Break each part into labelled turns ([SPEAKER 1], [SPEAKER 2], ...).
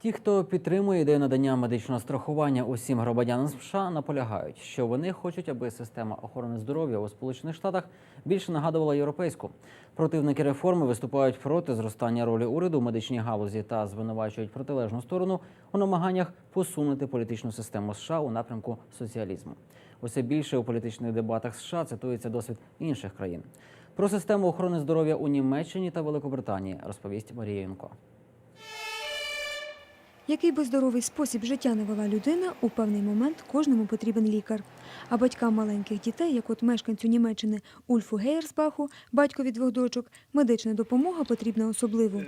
[SPEAKER 1] Ті, хто підтримує ідею надання медичного страхування усім громадянам США, наполягають, що вони хочуть, аби система охорони здоров'я у Сполучених Штатах більше нагадувала європейську. Противники реформи виступають проти зростання ролі уряду в медичній галузі та звинувачують протилежну сторону у намаганнях посунути політичну систему США у напрямку соціалізму. Усе більше у політичних дебатах США цитується досвід інших країн. Про систему охорони здоров'я у Німеччині та Великобританії розповість Марія Юнко.
[SPEAKER 2] Який би здоровий спосіб життя не вела людина, у певний момент кожному потрібен лікар. А батькам маленьких дітей, як от мешканцю Німеччини Ульфу Гейерсбаху, батькові двох дочок, медична допомога потрібна особливо.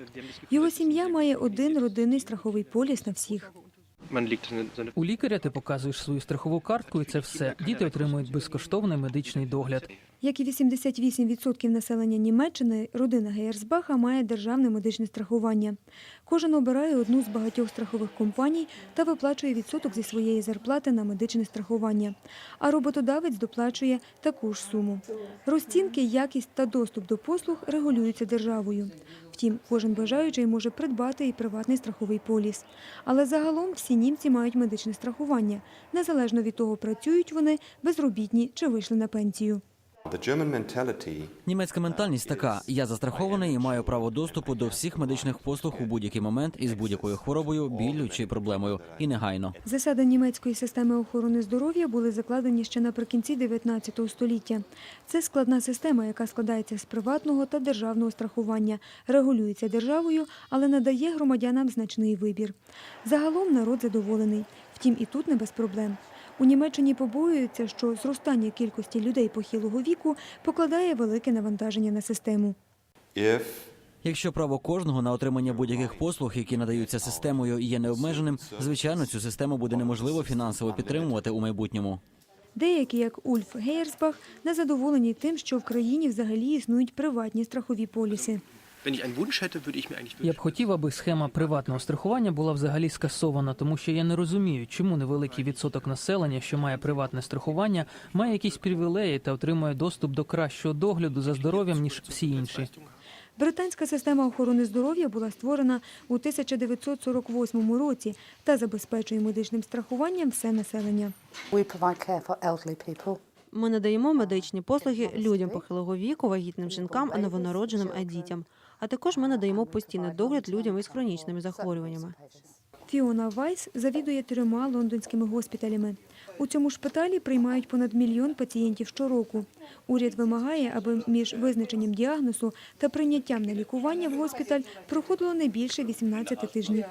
[SPEAKER 2] Його сім'я має один родинний страховий поліс на всіх.
[SPEAKER 3] У лікаря ти показуєш свою страхову картку, і це все. Діти отримують безкоштовний медичний догляд.
[SPEAKER 2] Як і 88% населення Німеччини, родина Гейерсбаха має державне медичне страхування. Кожен обирає одну з багатьох страхових компаній та виплачує відсоток зі своєї зарплати на медичне страхування. А роботодавець доплачує таку ж суму. Розцінки, якість та доступ до послуг регулюються державою. Втім, кожен бажаючий може придбати і приватний страховий поліс. Але загалом всі німці мають медичне страхування, незалежно від того, працюють вони безробітні чи вийшли на пенсію.
[SPEAKER 1] Німецька ментальність така: я застрахований і маю право доступу до всіх медичних послуг у будь-який момент із будь-якою хворобою, біллю чи проблемою, і негайно.
[SPEAKER 2] Засади німецької системи охорони здоров'я були закладені ще наприкінці 19 століття. Це складна система, яка складається з приватного та державного страхування, регулюється державою, але надає громадянам значний вибір. Загалом народ задоволений. Втім, і тут не без проблем. У Німеччині побоюються, що зростання кількості людей похилого віку покладає велике навантаження на систему.
[SPEAKER 1] Якщо право кожного на отримання будь-яких послуг, які надаються системою, є необмеженим, звичайно, цю систему буде неможливо фінансово підтримувати у майбутньому.
[SPEAKER 2] Деякі, як Ульф Гейерсбах, незадоволені тим, що в країні взагалі існують приватні страхові поліси.
[SPEAKER 3] Я б хотів, аби схема приватного страхування була взагалі скасована, тому що я не розумію, чому невеликий відсоток населення, що має приватне страхування, має якісь привілеї та отримує доступ до кращого догляду за здоров'ям ніж всі інші.
[SPEAKER 2] Британська система охорони здоров'я була створена у 1948 році та забезпечує медичним страхуванням все населення.
[SPEAKER 4] Ми надаємо медичні послуги людям похилого віку, вагітним жінкам, новонародженим а дітям. А також ми надаємо постійний догляд людям із хронічними захворюваннями.
[SPEAKER 2] Фіона Вайс завідує трьома лондонськими госпіталями. У цьому шпиталі приймають понад мільйон пацієнтів щороку. Уряд вимагає, аби між визначенням діагнозу та прийняттям на лікування в госпіталь проходило не більше 18 тижнів.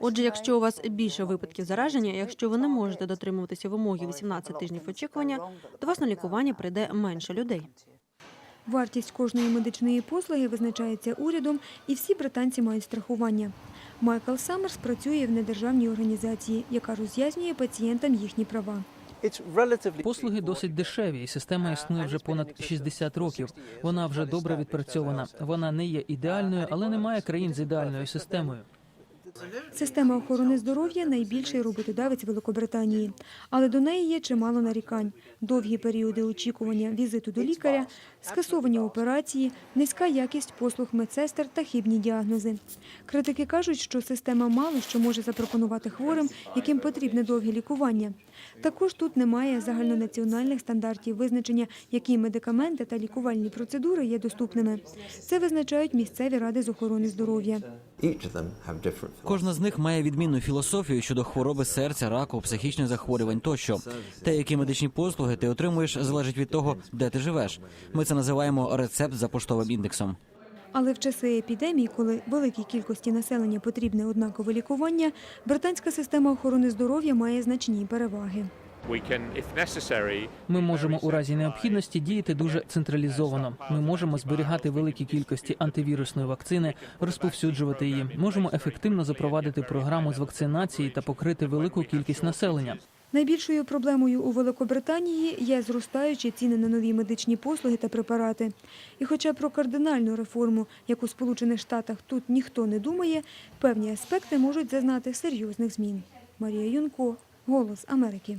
[SPEAKER 4] Отже, якщо у вас більше випадків зараження, якщо ви не можете дотримуватися вимоги 18 тижнів очікування, до вас на лікування прийде менше людей.
[SPEAKER 2] Вартість кожної медичної послуги визначається урядом, і всі британці мають страхування. Майкл Саммерс працює в недержавній організації, яка роз'яснює пацієнтам їхні права.
[SPEAKER 3] Послуги досить дешеві, і система існує вже понад 60 років. Вона вже добре відпрацьована. Вона не є ідеальною, але немає країн з ідеальною системою.
[SPEAKER 2] Система охорони здоров'я найбільший роботодавець Великобританії, але до неї є чимало нарікань: довгі періоди очікування візиту до лікаря, скасовані операції, низька якість послуг медсестер та хибні діагнози. Критики кажуть, що система мало що може запропонувати хворим, яким потрібне довге лікування. Також тут немає загальнонаціональних стандартів визначення, які медикаменти та лікувальні процедури є доступними. Це визначають місцеві ради з охорони здоров'я.
[SPEAKER 1] Кожна з них має відмінну філософію щодо хвороби серця, раку, психічних захворювань тощо. Те, які медичні послуги ти отримуєш, залежить від того, де ти живеш. Ми це називаємо рецепт за поштовим індексом.
[SPEAKER 2] Але в часи епідемії, коли великій кількості населення потрібне однакове лікування, британська система охорони здоров'я має значні переваги.
[SPEAKER 5] We can, if necessary,
[SPEAKER 3] Ми можемо у разі необхідності діяти дуже централізовано. Ми можемо зберігати великі кількості антивірусної вакцини, розповсюджувати її. Можемо ефективно запровадити програму з вакцинації та покрити велику кількість населення.
[SPEAKER 2] Найбільшою проблемою у Великобританії є зростаючі ціни на нові медичні послуги та препарати. І хоча про кардинальну реформу, як у Сполучених Штатах, тут ніхто не думає, певні аспекти можуть зазнати серйозних змін. Марія Юнко, Голос Америки.